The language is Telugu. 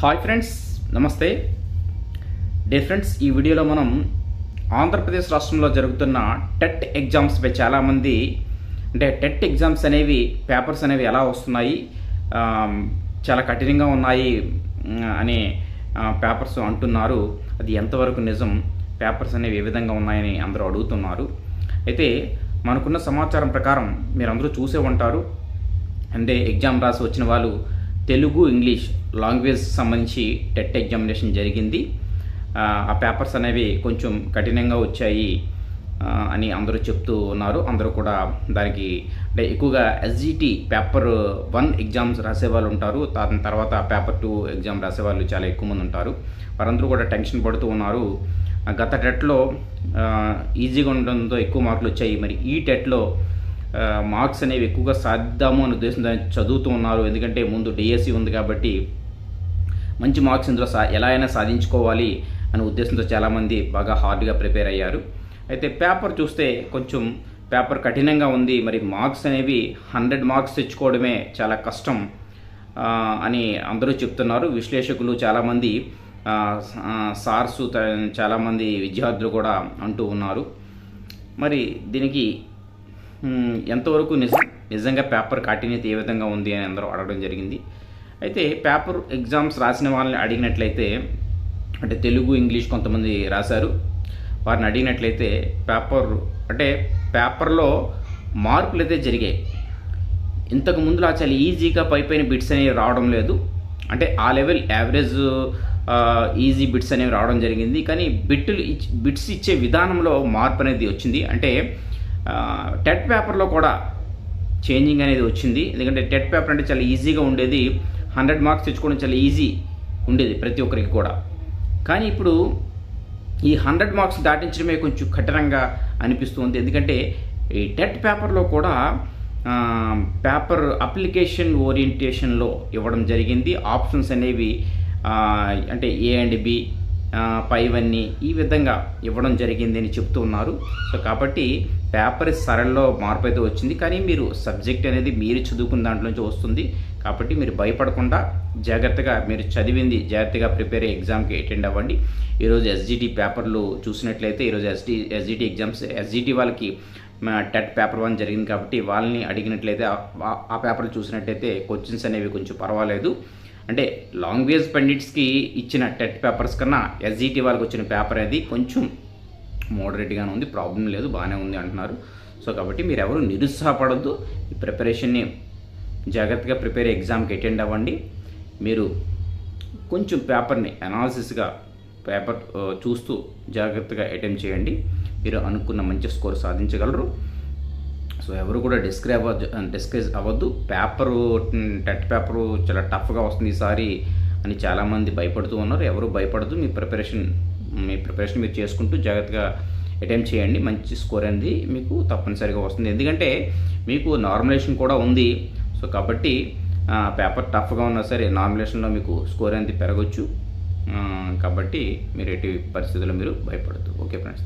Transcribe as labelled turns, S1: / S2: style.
S1: హాయ్ ఫ్రెండ్స్ నమస్తే. డే ఫ్రెండ్స్ ఈ వీడియోలో మనం ఆంధ్రప్రదేశ్ రాష్ట్రంలో జరుగుతున్న టెట్ ఎగ్జామ్స్పై చాలామంది అంటే టెట్ ఎగ్జామ్స్ అనేవి పేపర్స్ అనేవి ఎలా వస్తున్నాయి చాలా కఠినంగా ఉన్నాయి అనే పేపర్స్ అంటున్నారు. అది ఎంతవరకు నిజం పేపర్స్ అనేవి ఏ విధంగా ఉన్నాయని అందరూ అడుగుతున్నారు. అయితే మనకున్న సమాచారం ప్రకారం మీరందరూ చూసే ఉంటారు. అంటే ఎగ్జామ్ రాసి వచ్చిన వాళ్ళు తెలుగు ఇంగ్లీష్ లాంగ్వేజ్ సంబంధించి టెట్ ఎగ్జామినేషన్ జరిగింది. ఆ, పేపర్స్ అనేవి కొంచెం కఠినంగా వచ్చాయి అని అందరూ చెప్తూ ఉన్నారు. అందరూ కూడా దానికి అంటే ఎక్కువగా ఎస్జిటి పేపర్ వన్ ఎగ్జామ్స్ రాసే వాళ్ళు ఉంటారు. దాని తర్వాత పేపర్ టూ ఎగ్జామ్ రాసేవాళ్ళు చాలా ఎక్కువ మంది ఉంటారు. వారందరూ కూడా టెన్షన్ పడుతూ ఉన్నారు. గత టెట్లో ఈజీగా ఉండడంతో ఎక్కువ మార్కులు వచ్చాయి. మరి ఈ టెట్లో మార్క్స్ అనేవి ఎక్కువగా సాధిద్దాము అనే ఉద్దేశంతో చదువుతూ ఉన్నారు. ఎందుకంటే ముందు డిఎస్సి ఉంది కాబట్టి మంచి మార్క్స్ ఇందులో సా ఎలా అయినా సాధించుకోవాలి అనే ఉద్దేశంతో చాలామంది బాగా హార్డ్గా ప్రిపేర్ అయ్యారు. అయితే పేపర్ చూస్తే కొంచెం పేపర్ కఠినంగా ఉంది. మరి మార్క్స్ అనేవి హండ్రెడ్ మార్క్స్ తెచ్చుకోవడమే చాలా కష్టం అని అందరూ చెప్తున్నారు. విశ్లేషకులు చాలామంది సార్సు త- చాలామంది విద్యార్థులు కూడా అంటూ ఉన్నారు. మరి దీనికి ఎంతవరకు నిజం నిజంగా పేపర్ కాఠిన్యత ఏ విధంగా ఉంది అని అందరూ అడగడం జరిగింది. అయితే పేపర్ ఎగ్జామ్స్ రాసిన వాళ్ళని అడిగినట్లయితే అంటే తెలుగు ఇంగ్లీష్ కొంతమంది రాశారు. వారిని అడిగినట్లయితే పేపర్ అంటే పేపర్లో మార్పులు అయితే జరిగాయి. ఇంతకు ముందులో చాలా ఈజీగా పై పైన బిట్స్ అనేవి రావడం లేదు. అంటే ఆ లెవెల్ యావరేజ్ ఈజీ బిట్స్ అనేవి రావడం జరిగింది. కానీ బిట్లు ఇచ్ బిట్స్ ఇచ్చే విధానంలో మార్పు అనేది వచ్చింది. అంటే టెట్ పేపర్లో కూడా చేంజింగ్ అనేది వచ్చింది. ఎందుకంటే టెట్ పేపర్ అంటే చాలా ఈజీగా ఉండేది. హండ్రెడ్ మార్క్స్ తెచ్చుకోవడం చాలా ఈజీ ఉండేది ప్రతి ఒక్కరికి కూడా. కానీ ఇప్పుడు ఈ హండ్రెడ్ మార్క్స్ దాటించడమే కొంచెం కఠినంగా అనిపిస్తుంది. ఎందుకంటే ఈ టెట్ పేపర్లో కూడా పేపర్ అప్లికేషన్ ఓరియంటేషన్లో ఇవ్వడం జరిగింది. ఆప్షన్స్ అనేవి అంటే ఏ అండ్ బి పైవన్నీ ఈ విధంగా ఇవ్వడం జరిగింది అని చెప్తూ ఉన్నారు. సో కాబట్టి పేపర్ సరళలో మార్పు అయితే వచ్చింది. కానీ మీరు సబ్జెక్ట్ అనేది మీరు చదువుకున్న దాంట్లో నుంచి వస్తుంది. కాబట్టి మీరు భయపడకుండా జాగ్రత్తగా మీరు చదివింది జాగ్రత్తగా ప్రిపేర్ అయ్యే ఎగ్జామ్కి అటెండ్ అవ్వండి. ఈరోజు ఎస్జిటి పేపర్లు చూసినట్లయితే ఈరోజు ఎస్డి ఎస్జిటి ఎగ్జామ్స్ ఎస్జిటి వాళ్ళకి టెట్ పేపర్ వన్ జరిగింది కాబట్టి వాళ్ళని అడిగినట్లయితే ఆ- ఆ పేపర్లు చూసినట్లయితే క్వశ్చన్స్ అనేవి కొంచెం పర్వాలేదు. అంటే లాంగ్వేజ్ పండిట్స్కి ఇచ్చిన టెట్ పేపర్స్ కన్నా ఎస్జిటి వాళ్ళకి వచ్చిన పేపర్ అది కొంచెం మోడరేట్గానే ఉంది ప్రాబ్లం లేదు బాగానే ఉంది అంటున్నారు. సో కాబట్టి మీరు ఎవరు నిరుత్సాహపడద్దు ఈ ప్రిపరేషన్ని జాగ్రత్తగా ప్రిపేర్ ఎగ్జామ్కి అటెండ్ అవ్వండి. మీరు కొంచెం పేపర్ని అనాలిసిస్గా పేపర్ చూస్తూ జాగ్రత్తగా అటెంప్ట్ చేయండి. మీరు అనుకున్న మంచి స్కోర్ సాధించగలరు. సో ఎవరు కూడా డిస్క్రైబ్ డిస్కరేజ్ అవ్వద్దు. పేపరు టెట్ పేపరు చాలా టఫ్గా వస్తుంది ఈసారి అని చాలామంది భయపడుతూ ఉన్నారు. ఎవరు భయపడదు మీ ప్రిపరేషన్ మీ ప్రిపరేషన్ మీరు చేసుకుంటూ జాగ్రత్తగా అటెంప్ట్ చేయండి. మంచి స్కోర్ అనేది మీకు తప్పనిసరిగా వస్తుంది. ఎందుకంటే మీకు నార్మలేషన్ కూడా ఉంది. సో కాబట్టి పేపర్ టఫ్గా ఉన్నా సరే నార్మలేషన్లో మీకు స్కోర్ అనేది పెరగచ్చు. కాబట్టి మీరు ఎటు పరిస్థితుల్లో మీరు భయపడద్దు. Okay friends.